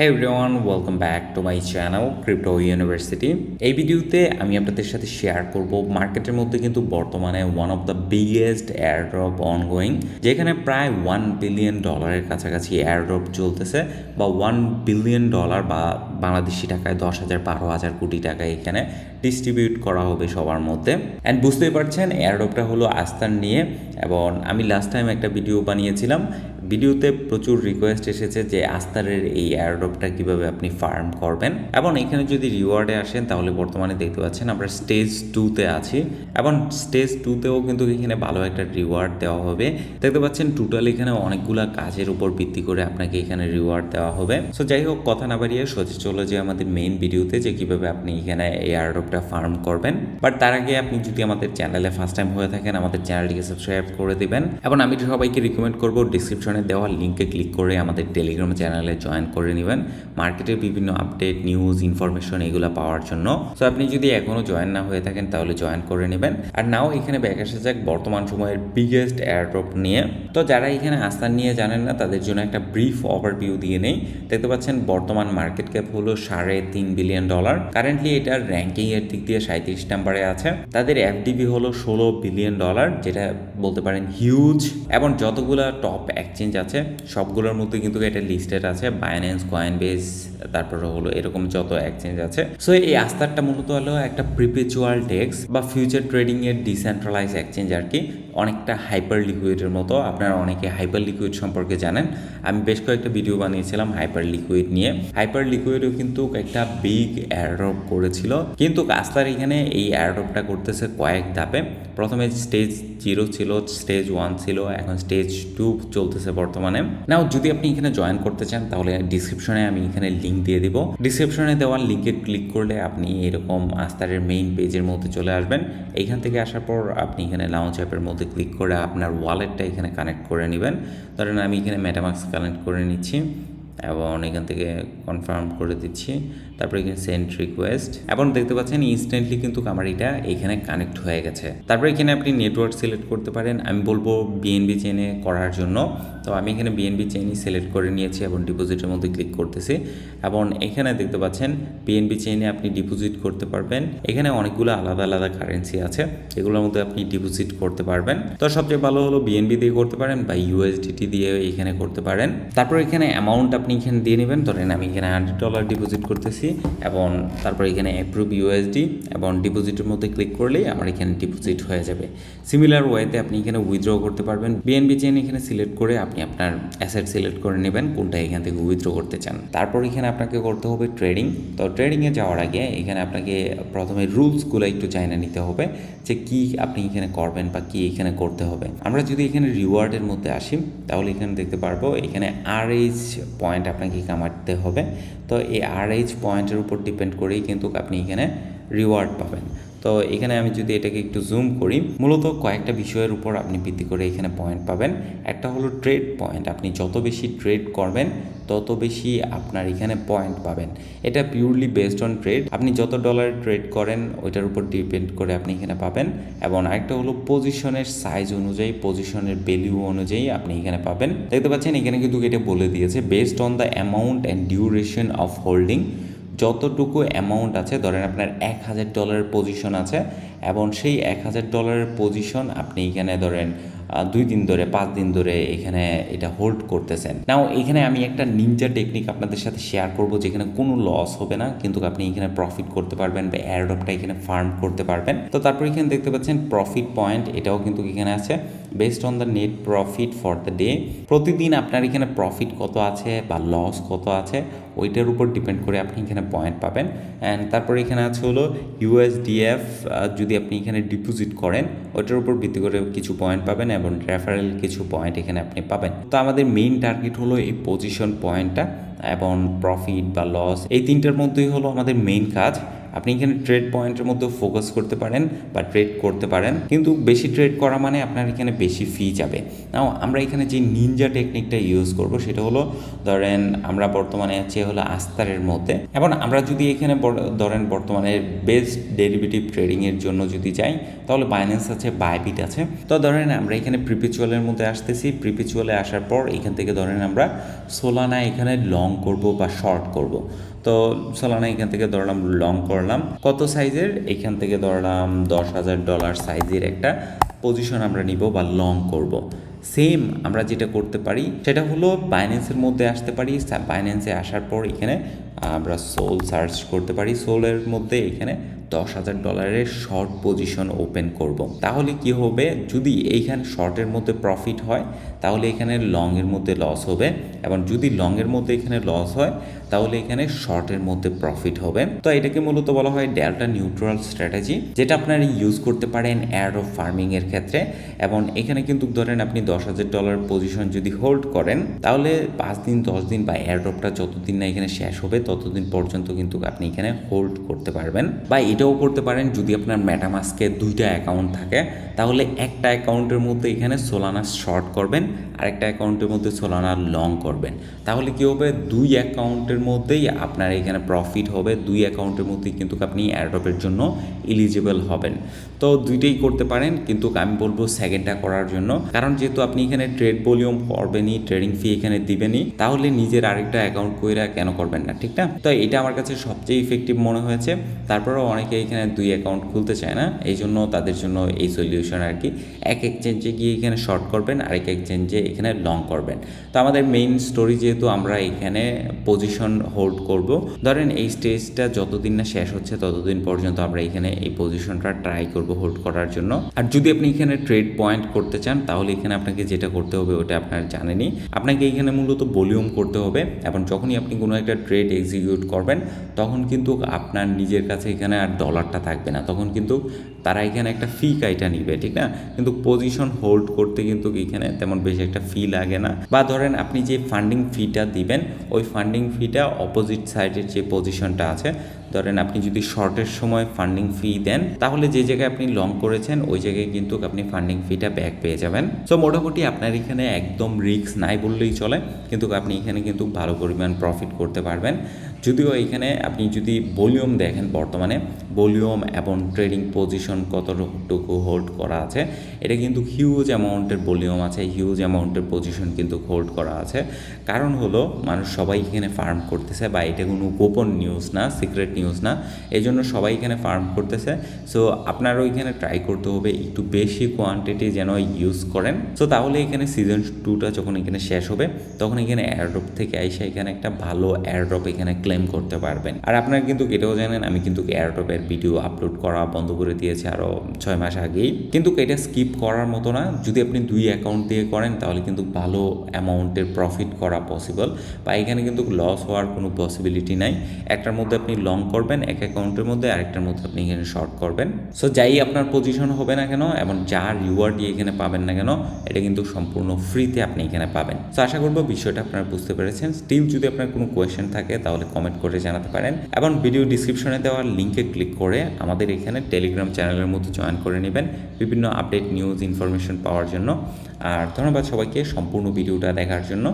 Hey everyone, welcome back to my channel crypto university এই ভিডিওতে আমি আপনাদের সাথে শেয়ার করব মার্কেটের মধ্যে কিন্তু বর্তমানে one of the biggest air airdrop ongoing যেখানে প্রায় ওয়ান বিলিয়ন ডলারের কাছাকাছি এয়ারড্রপ চলতেছে বা ওয়ান বিলিয়ন ডলার বা বাংলাদেশি টাকায় দশ হাজার বারো হাজার কোটি টাকা এখানে ডিস্ট্রিবিউট করা হবে সবার মধ্যে। অ্যান্ড বুঝতেই পারছেন এয়ারড্রপটা হলো আস্থার নিয়ে। এবং আমি লাস্ট টাইম একটা ভিডিও বানিয়েছিলাম ভিডিওতে প্রচুর রিকোয়েস্ট এসেছে যে আস্তারের এই এয়ারড্রপটা কীভাবে আপনি ফার্ম করবেন। এবং এখানে যদি রিওয়ার্ডে আসেন, তাহলে বর্তমানে দেখতে পাচ্ছেন আমরা স্টেজ টুতে আছি। এবং স্টেজ টুতেও কিন্তু এখানে ভালো একটা রিওয়ার্ড দেওয়া হবে। দেখতে পাচ্ছেন টোটাল এখানে অনেকগুলা কাজের উপর ভিত্তি করে আপনাকে এখানে রিওয়ার্ড দেওয়া হবে। সো যাই হোক, কথা না বাড়িয়ে সোজা চলে যে আমাদের মেইন ভিডিওতে যে কীভাবে আপনি এখানে এই এয়ারড্রপটা ফার্ম করবেন। বাট তার আগে আপনি যদি আমাদের চ্যানেলে ফার্স্ট টাইম হয়ে থাকেন, আমাদের চ্যানেলটিকে সাবস্ক্রাইব করে দিবেন। এবং আমি সবাইকে রিকমেন্ড করব ডিসক্রিপশনে দেওয়া লিঙ্কে ক্লিক করে আমাদের টেলিগ্রাম চ্যানেলে জয়েন করে নেবেন। মার্কেটের বিভিন্ন আপডেট নিউজ ইনফরমেশন এগুলো পাওয়ার জন্য। সো আপনি যদি এখনও জয়েন না হয়ে থাকেন, তাহলে জয়েন করে নেবেন। আর নাও এখানে ব্যাক আসা যাক বর্তমান সময়ের বিগেস্ট এয়ারড্রপ নিয়ে। তো, যারা এখানে আস্থান নিয়ে জানেন না, তাদের জন্য একটা ব্রিফ ওভারভিউ দিয়ে নেই। দেখতে পাচ্ছেন, বর্তমান মার্কেট ক্যাপ হলো সাড়ে তিন বিলিয়ন ডলার কারেন্টলি এটার র্যাঙ্কিং এর দিক দিয়ে সাঁত্রিশ নাম্বারে আছে। তাদের এফডিবি হলো ষোলো বিলিয়ন ডলার যেটা বলতে পারেন হিউজ এবং যতগুলা টপ এক্সচেঞ্জ আছে, সবগুলোর মধ্যে কিন্তু এটা লিস্টেড আছে বাইন্যান্স কয়েন বেস তারপরে হলো এরকম যত এক্সচেঞ্জ আছে। সো এই আস্থারটা মূলত হলো একটা প্রিপেচুয়াল ডেক্স বা ফিউচার ট্রেডিং এর ডিসেন্ট্রালাইজ এক্সচেঞ্জ আর কি। অনেকটা হাইপার লিকুইডের মতো, আপনারা অনেকে হাইপার লিকুইড সম্পর্কে জানেন। আমি বেশ কয়েকটা ভিডিও বানিয়েছিলাম হাইপার লিকুইড নিয়ে। হাইপার লিকুইডও কিন্তু একটা বিগ এয়ারড্রপ করেছিল। কিন্তু আস্তার এখানে এই এয়ারড্রপটা করতেছে কয়েক ধাপে। প্রথমে স্টেজ জিরো ছিল স্টেজ ওয়ান ছিল, এখন স্টেজ টু চলতেছে বর্তমানে। নাও যদি আপনি এখানে জয়েন করতে চান, তাহলে ডিসক্রিপশনে আমি এখানে লিঙ্ক দিয়ে দিব। ডিসক্রিপশনে দেওয়া লিঙ্কে ক্লিক করলে আপনি এরকম আস্তারের মেইন পেজের মধ্যে চলে আসবেন। এখান থেকে আসার পর আপনি এখানে লাউঞ্জ অ্যাপের মধ্যে ক্লিক করে আপনার ওয়ালেটটা এখানে কানেক্ট করে নেবেন। ধরেন আমি এখানে মেটামাক্স কানেক্ট করে নিচ্ছি। এবং এখান থেকে কনফার্ম করে দিচ্ছি। তারপরে এখানে সেন্ড রিকোয়েস্ট এবং দেখতে পাচ্ছেন ইনস্ট্যান্টলি কিন্তু আমার এটা এখানে কানেক্ট হয়ে গেছে। তারপরে এখানে আপনি নেটওয়ার্ক সিলেক্ট করতে পারেন। আমি বলব বিএনবি চেনে করার জন্য। তো আমি এখানে বিএনবি চেনই সিলেক্ট করে নিয়েছি এবং ডিপোজিটের মধ্যে ক্লিক করতেছি। এবং এখানে দেখতে পাচ্ছেন বিএনবি চেইনে আপনি ডিপোজিট করতে পারবেন। এখানে অনেকগুলো আলাদা আলাদা কারেন্সি আছে। এগুলোর মধ্যে আপনি ডিপোজিট করতে পারবেন। তো সবচেয়ে ভালো হলো বিএনবি দিয়ে করতে পারেন বা ইউএসডিটি দিয়ে এখানে করতে পারেন। তারপর এখানে অ্যামাউন্ট আপনি এখানে দিয়ে নেবেন। ধরেন আমি এখানে হান্ড্রেড ডলার ডিপোজিট করতেছি এবং তারপর এখানে অ্যাপ্রুভ ইউএসডি এবং ডিপোজিটের মধ্যে ক্লিক করলেই আমার এখানে ডিপোজিট হয়ে যাবে। সিমিলার ওয়েতে আপনি এখানে উইথড্র করতে পারবেন। বিএনবি চেন এখানে সিলেক্ট করে আপনি আপনার অ্যাসেট সিলেক্ট করে নেবেন, কোনটা এখান থেকে উইথড্র করতে চান। তারপর এখানে আপনাকে করতে হবে ট্রেডিং তো ট্রেডিংয়ে যাওয়ার আগে এখানে আপনাকে প্রথমে রুলসগুলো একটু জানা নিতে হবে যে কি আপনি এখানে করবেন বা কি এখানে করতে হবে। আমরা যদি এখানে রিওয়ার্ডের মধ্যে আসি, তাহলে এখানে দেখতে পারব এখানে আর এইচ পয়েন্ট আপনাকে কামাতে হবে। তো এই আর এইচ পয়েন্টের উপর ডিপেন্ড করেই কিন্তু আপনি এখানে রিওয়ার্ড পাবেন। তো এখানে আমি যদি এটাকে একটু জুম করি, মূলত কয়েকটা বিষয়ের উপর আপনি ভিত্তি করে এখানে পয়েন্ট পাবেন। একটা হলো ট্রেড পয়েন্ট আপনি যত বেশি ট্রেড করবেন, তত বেশি আপনার এখানে পয়েন্ট পাবেন। এটা পিওরলি বেসড অন ট্রেড আপনি যত ডলার ট্রেড করেন, ওইটার উপর ডিপেন্ড করে আপনি এখানে পাবেন। এবং আরেকটা হলো পজিশনের সাইজ অনুযায়ী পজিশনের ভ্যালিউ অনুযায়ী আপনি এখানে পাবেন। দেখতে পাচ্ছেন, এখানে কিন্তু এটা বলে দিয়েছে based on the amount and duration of holding যতটুকু অ্যামাউন্ট আছে, ধরেন আপনার এক হাজার ডলারের পজিশন আছে এবং সেই এক হাজার ডলারের পজিশন আপনি এখানে ধরেন দুই দিন ধরে, পাঁচ দিন ধরে এখানে এটা হোল্ড করতেছেন। নাও এখানে আমি একটা নিনজা টেকনিক আপনাদের সাথে শেয়ার করব যেখানে কোনো লস হবে না, কিন্তু আপনি এখানে প্রফিট করতে পারবেন বা এয়ারডপটা এখানে ফার্ম করতে পারবেন। তো তারপর এখানে দেখতে পাচ্ছেন প্রফিট পয়েন্ট এটাও কিন্তু এখানে আছে। Based on the net profit for the day প্রতিদিন আপনার এখানে প্রফিট কত আছে বা লস কত আছে, ওইটার উপর ডিপেন্ড করে আপনি এখানে পয়েন্ট পাবেন। অ্যান্ড তারপর এখানে আছে হলো ইউএসডিএফ যদি আপনি এখানে ডিপোজিট করেন, ওইটার উপর ভিত্তি করে কিছু পয়েন্ট পাবেন এবং রেফারেল কিছু পয়েন্ট এখানে আপনি পাবেন। তো আমাদের মেইন টার্গেট হলো এই পজিশন পয়েন্টটা এবং প্রফিট বা লস এই তিনটার মধ্যেই হলো আমাদের মেইন কাজ। আপনি এখানে ট্রেড পয়েন্টের মধ্যে ফোকাস করতে পারেন বা ট্রেড করতে পারেন, কিন্তু বেশি ট্রেড করা মানে আপনার এখানে বেশি ফি যাবে। নাও আমরা এখানে যে নিনজা টেকনিকটা ইউজ করব, সেটা হলো ধরেন আমরা বর্তমানে আছি হলো আস্তারের মধ্যে। এবং আমরা যদি এখানে ধরেন বর্তমানে বেস্ট ডেরিভেটিভ ট্রেডিংয়ের জন্য যদি যাই, তাহলে বাইন্যান্স আছে বাইবিট আছে। তো ধরেন আমরা এখানে প্রিপিচুয়ালের মধ্যে আসতেছি। প্রিপিচুয়ালে আসার পর এখান থেকে ধরেন আমরা সোলানা এখানে লং করব বা শর্ট করব। তো সোলানা এখান থেকে ধরলাম লং করলাম। কত সাইজের এখান থেকে ধরলাম দশ হাজার ডলার সাইজের একটা পজিশন আমরা নিব বা লং করব। সেম আমরা যেটা করতে পারি, সেটা হলো বাইন্যান্সের মধ্যে আসতে পারি। বাইন্যান্সে আসার পর এখানে আমরা সোল সার্চ করতে পারি। সোলের মধ্যে এখানে দশ হাজার ডলারের শর্ট পজিশন ওপেন করব। তাহলে কি হবে? যদি এইখানে শর্টের মধ্যে প্রফিট হয়, তাহলে এখানে লংয়ের মধ্যে লস হবে এবং যদি লংয়ের মধ্যে এখানে লস হয়, তাহলে এখানে শর্টের মধ্যে প্রফিট হবে। তো এটাকে মূলত বলা হয় ডেল্টা নিউট্রাল স্ট্র্যাটেজি, যেটা আপনারা ইউজ করতে পারেন অ্যাড অফ ফার্মিং এর ক্ষেত্রে এবং এখানে কিন্তু ধরেন আপনি দশ হাজার ডলার পজিশন যদি হোল্ড করেন, তাহলে পাঁচ দিন, দশ দিন বা এয়ারড্রপটা যতদিন না এখানে শেষ হবে, ততদিন পর্যন্ত কিন্তু আপনি এখানে হোল্ড করতে পারবেন। বা এটাও করতে পারেন। যদি আপনার ম্যাটামাস্কে দুইটা অ্যাকাউন্ট থাকে, তাহলে একটা অ্যাকাউন্টের মধ্যে এখানে সোলানা শর্ট করবেন, আরেকটা অ্যাকাউন্টের মধ্যে সোলানা লং করবেন। তাহলে কি হবে? দুই অ্যাকাউন্টের মধ্যেই আপনার এখানে প্রফিট হবে, দুই অ্যাকাউন্টের মধ্যেই কিন্তু আপনি অ্যাডপের জন্য এলিজিবল হবেন। তো দুইটাই করতে পারেন, কিন্তু আমি বলব সেকেন্ডটা করার জন্য। কারণ যেহেতু আপনি এখানে ট্রেড ভলিউম করবেনই ট্রেডিং ফি এখানে দিবেনই, তাহলে নিজের আরেকটা অ্যাকাউন্ট কইরা কেন করবেন না, ঠিক না? তো এটা আমার কাছে সবচেয়ে ইফেক্টিভ মনে হয়েছে। তারপরেও অনেকে এখানে দুই অ্যাকাউন্ট খুলতে চায় না এই জন্য তাদের জন্য এই সলিউশন আর কি। এক এক্সচেঞ্জে গিয়ে এখানে শর্ট করবেন, আরেক এক্সচেঞ্জে এখানে লং করবেন। তো আমাদের মেইন স্টোরি যেহেতু আমরা এখানে পজিশন হোল্ড করব, ধরেন এই স্টেজটা যতদিন না শেষ হচ্ছে ততদিন পর্যন্ত আমরা এখানে এই পজিশনটা ট্রাই করব হোল্ড করার জন্য। আর যদি আপনি এখানে ট্রেড পয়েন্ট করতে চান, তাহলে এখানে আপনাকে যেটা করতে হবে ওটা আপনার জানেনই। আপনাকে এখানে মূলত ভলিউম করতে হবে এবং যখনই আপনি কোনো একটা ট্রেড এক্সিকিউট করবেন, তখন কিন্তু আপনার নিজের কাছে এখানে আর ডলারটা থাকবে না। তখন কিন্তু তারা এখানে একটা ফি কাইটা নিবে, ঠিক না? কিন্তু পজিশন হোল্ড করতে কিন্তু এখানে তেমন বেশি একটা ফি লাগে না। বা ধরেন আপনি যে ফান্ডিং ফিটা দিবেন, ওই ফান্ডিং ফিটা অপোজিট সাইডের যে পজিশনটা আছে ধরেন আপনি যদি শর্টের সময় ফান্ডিং ফি দেন, তাহলে যে জায়গায় আপনি লং করেছেন, ওই জায়গায় কিন্তু আপনি ফান্ডিং ফিটা ব্যাক পেয়ে যাবেন। সো মোটামুটি আপনার এখানে একদম রিস্ক নাই বললেই চলে, কিন্তু আপনি এখানে কিন্তু ভালো পরিমাণ প্রফিট করতে পারবেন। যদিও এখানে আপনি যদি ভলিউম দেখেন বর্তমানে ভলিউম এবং ট্রেডিং পজিশন কতটুকু হোল্ড করা আছে এটা কিন্তু হিউজ অ্যামাউন্টের ভলিউম আছে হিউজ অ্যামাউন্টের পজিশন কিন্তু হোল্ড করা আছে। কারণ হলো, মানুষ সবাই এখানে ফার্ম করতেছে, বা এটা কোনো গোপন নিউজ না সিক্রেট নিউজ না এই জন্য সবাই এখানে ফার্ম করতেছে। সো আপনারও এখানে ট্রাই করতে হবে একটু বেশি কোয়ান্টিটি যেন ইউজ করেন। সো তাহলে এখানে সিজন টুটা যখন এখানে শেষ হবে, তখন এখানে এয়ারড্রপ থেকে আইসা এখানে একটা ভালো এয়ারড্রপ এখানে ক্লেম করতে পারবেন। আর আপনারা কিন্তু এটাও জানেন, আমি কিন্তু এয়ারড্রপের ভিডিও আপলোড করা বন্ধ করে দিয়েছি আরও ছয় মাস আগেই। কিন্তু এটা স্কিপ করার মতো না। যদি আপনি দুই অ্যাকাউন্ট দিয়ে করেন, তাহলে কিন্তু ভালো অ্যামাউন্টের প্রফিট করা পসিবল বা এখানে কিন্তু লস হওয়ার কোনো পসিবিলিটি নাই। একটার মধ্যে আপনি লং করবেন, এক অ্যাকাউন্টের মধ্যে আরেকটার মধ্যে আপনি এখানে শর্ট করবেন। সো যাই আপনার পজিশন হবে না কেন, এবং যা রিওয়ার্ডই এখানে পাবেন না কেন, এটা কিন্তু সম্পূর্ণ ফ্রিতে আপনি এখানে পাবেন। সো আশা করব বিষয়টা আপনারা বুঝতে পেরেছেন। স্টিল যদি আপনার কোনো কোয়েশ্চেন থাকে, তাহলে কমেন্ট করে জানাতে পারেন। এবং ভিডিও ডিসক্রিপশনে দেওয়ার লিঙ্কে ক্লিক করে আমাদের এখানে টেলিগ্রাম চ্যানেলের মধ্যে জয়েন করে নেবেন। বিভিন্ন আপডেট নিউজ ইনফরমেশন পাওয়ার জন্য। আর ধন্যবাদ সবাইকে সম্পূর্ণ ভিডিওটা দেখার জন্য।